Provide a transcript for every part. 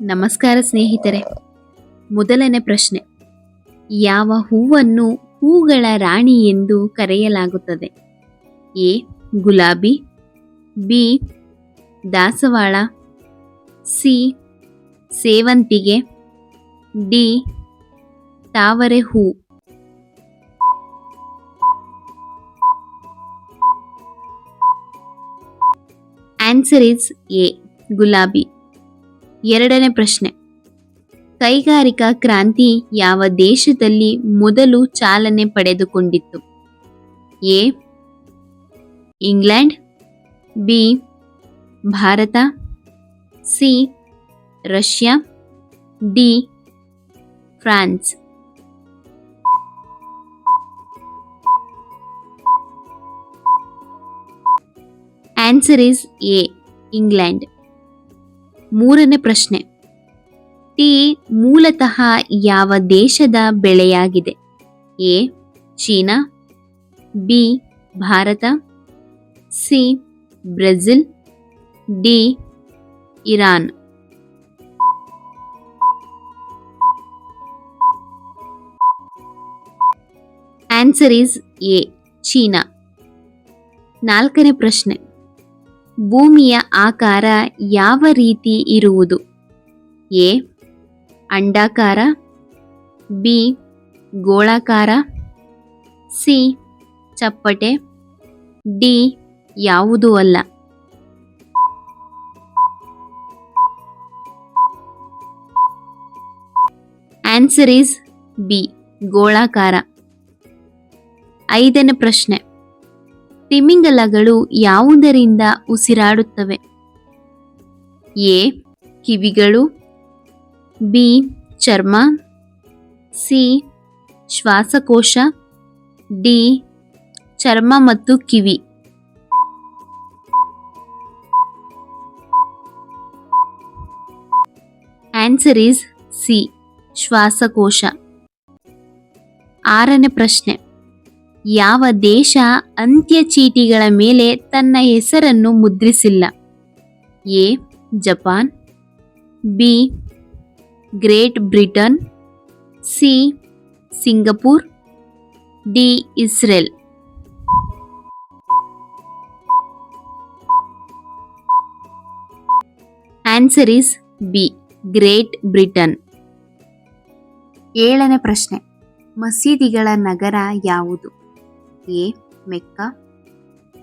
ನಮಸ್ಕಾರ ಸ್ನೇಹಿತರೆ. ಮೊದಲನೇ ಪ್ರಶ್ನೆ. ಯಾವ ಹೂವನ್ನು ಹೂಗಳ ರಾಣಿ ಎಂದು ಕರೆಯಲಾಗುತ್ತದೆ? ಎ. ಗುಲಾಬಿ, ಬಿ. ದಾಸವಾಳ, ಸಿ. ಸೇವಂತಿಗೆ, ಡಿ. ತಾವರೆ ಹೂ ಆನ್ಸರ್ ಇಸ್ ಎ ಗುಲಾಬಿ. ಎರಡನೇ ಪ್ರಶ್ನೆ. ಕೈಗಾರಿಕಾ ಕ್ರಾಂತಿ ಯಾವ ದೇಶದಲ್ಲಿ ಮೊದಲು ಚಾಲನೆ ಪಡೆದುಕೊಂಡಿತ್ತು? A. England, B. Bharat, C. Russia, D. France. Answer is A, England. ಮೂರನೇ ಪ್ರಶ್ನೆ. ಟೀ ಮೂಲತಃ ಯಾವ ದೇಶದ ಬೆಳೆಯಾಗಿದೆ? A, China, B, Bharat, C, Brazil, D, Iran. Answer is A China. ನಾಲ್ಕನೇ ಪ್ರಶ್ನೆ. ಭೂಮಿಯ ಆಕಾರ ಯಾವ ರೀತಿ ಇರುವುದು? ಎ. ಅಂಡಾಕಾರ, ಬಿ. ಗೋಳಾಕಾರ, ಸಿ. ಚಪ್ಪಟೆ, ಡಿ. ಯಾವುದೂ ಅಲ್ಲ. ಆನ್ಸರ್ ಈಸ್ ಬಿ ಗೋಳಾಕಾರ. ಐದನೇ ಪ್ರಶ್ನೆ. ತಿಮಿಂಗಲಗಳು ಯಾವುದರಿಂದ ಉಸಿರಾಡುತ್ತವೆ? ಎ. ಕಿವಿಗಳು. ಬಿ. ಚರ್ಮ. ಸಿ. ಶ್ವಾಸಕೋಶ. ಡಿ. ಚರ್ಮ ಮತ್ತು ಕಿವಿ. Answer is C. ಶ್ವಾಸಕೋಶ. ಆರನೇ ಪ್ರಶ್ನೆ. ಯಾವ ದೇಶ ಅಂತ್ಯಚೀಟಿಗಳ ಮೇಲೆ ತನ್ನ ಹೆಸರನ್ನು ಮುದ್ರಿಸಿಲ್ಲ? A. Japan, B. Great Britain, C. Singapore, D. Israel. Answer is B. Great Britain. ಏಳನೇ ಪ್ರಶ್ನೆ. ಮಸೀದಿಗಳ ನಗರ ಯಾವುದು? A Mecca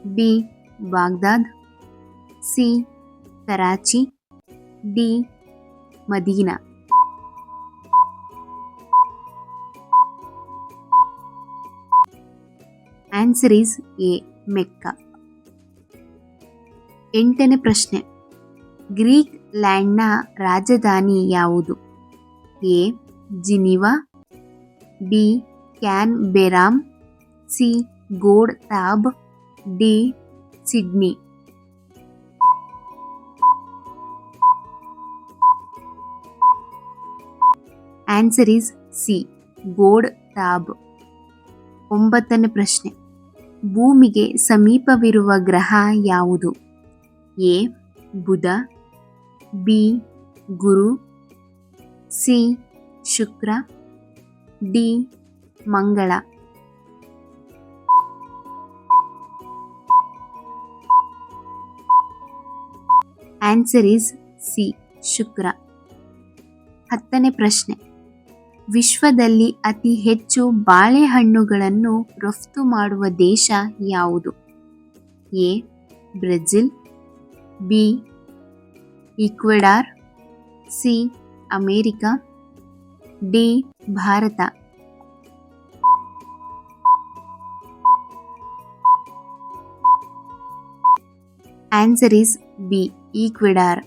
B Baghdad C Karachi D Medina answer is A Mecca ಎಂಟನೇ ಪ್ರಶ್ನೆ. ಗ್ರೀಕ್ ಲ್ಯಾಂಡ್ನ ರಾಜಧಾನಿ ಯಾವುದು? A, Geneva, B Canberra C Godthab D Sydney. Answer is C, Godthab ಒಂಬತ್ತನೇ ಪ್ರಶ್ನೆ. ಭೂಮಿಗೆ ಸಮೀಪವಿರುವ ಗ್ರಹ ಯಾವುದು? ಎ, ಬುಧ, ಬಿ, ಗುರು, ಸಿ, ಶುಕ್ರ, ಡಿ, ಮಂಗಳ. ಆನ್ಸರ್ ಈಸ್ ಸಿ ಶುಕ್ರ. ಹತ್ತನೇ ಪ್ರಶ್ನೆ. ವಿಶ್ವದಲ್ಲಿ ಅತಿ ಹೆಚ್ಚು ಬಾಳೆಹಣ್ಣುಗಳನ್ನು ರಫ್ತು ಮಾಡುವ ದೇಶ ಯಾವುದು? A, Brazil, B Ecuador C, America, D, Bharat. Answer is B Ecuador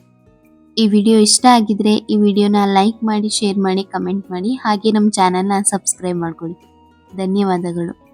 ಈ ವಿಡಿಯೋ ಇಷ್ಟ ಆಗಿದ್ರೆ ಈ ವಿಡಿಯೋನ ಲೈಕ್ ಮಾಡಿ, ಶೇರ್ ಮಾಡಿ, ಕಮೆಂಟ್ ಮಾಡಿ, ಹಾಗೆ ನಮ್ಮ ಚಾನಲ್ನ ಸಬ್ಸ್ಕ್ರೈಬ್ ಮಾಡ್ಕೊಳ್ಳಿ. ಧನ್ಯವಾದಗಳು.